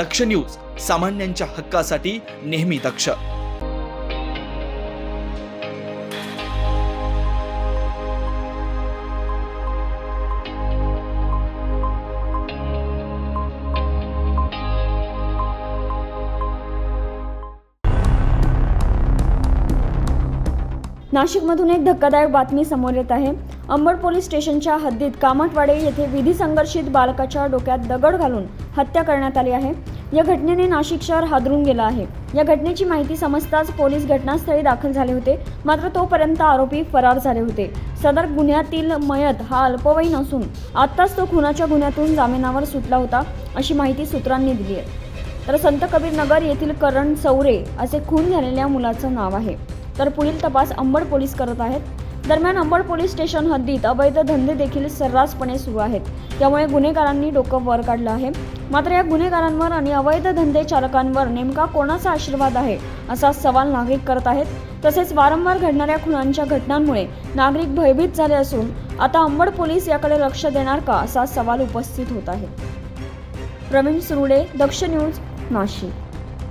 दक्ष news सामान्यांच्या हक्कासाठी नेहमी दक्ष. नाशिकमधून एक धक्कादायक बातमी समोर येत आहे. अंबड पोलीस स्टेशनच्या हद्दीत कामटवाडे येथे विधी संघर्षित बालकाच्या डोक्यात दगड घालून हत्या करण्यात आली आहे. या घटनेने नाशिक शहर हादरून गेलं आहे. या घटनेची माहिती समजताच पोलीस घटनास्थळी दाखल झाले होते. मात्र तोपर्यंत आरोपी फरार झाले होते. सदर गुन्ह्यातील मयत हा अल्पवयीन असून आत्ताच तो खुनाच्या गुन्ह्यातून जामिनावर सुटला होता अशी माहिती सूत्रांनी दिली आहे. तर संत कबीरनगर येथील करण चौरे असे खून झालेल्या मुलाचं नाव आहे. तर पुढील तपास अंबड पोलीस करत आहेत. दरम्यान अंबड पोलीस स्टेशन हद्दीत अवैध धंदे देखील सर्रासपणे सुरू आहेत. त्यामुळे गुन्हेगारांनी डोकं वर काढलं आहे. मात्र या गुन्हेगारांवर आणि अवैध धंदे चालकांवर नेमका कोणाचा आशीर्वाद आहे असा सवाल नागरिक करत आहेत. तसेच वारंवार घडणाऱ्या खुनांच्या घटनांमुळे नागरिक भयभीत झाले असून आता अंबड पोलीस याकडे लक्ष देणार का असा सवाल उपस्थित होत आहे. प्रवीण सुरुडे दक्ष न्यूज नाशिक.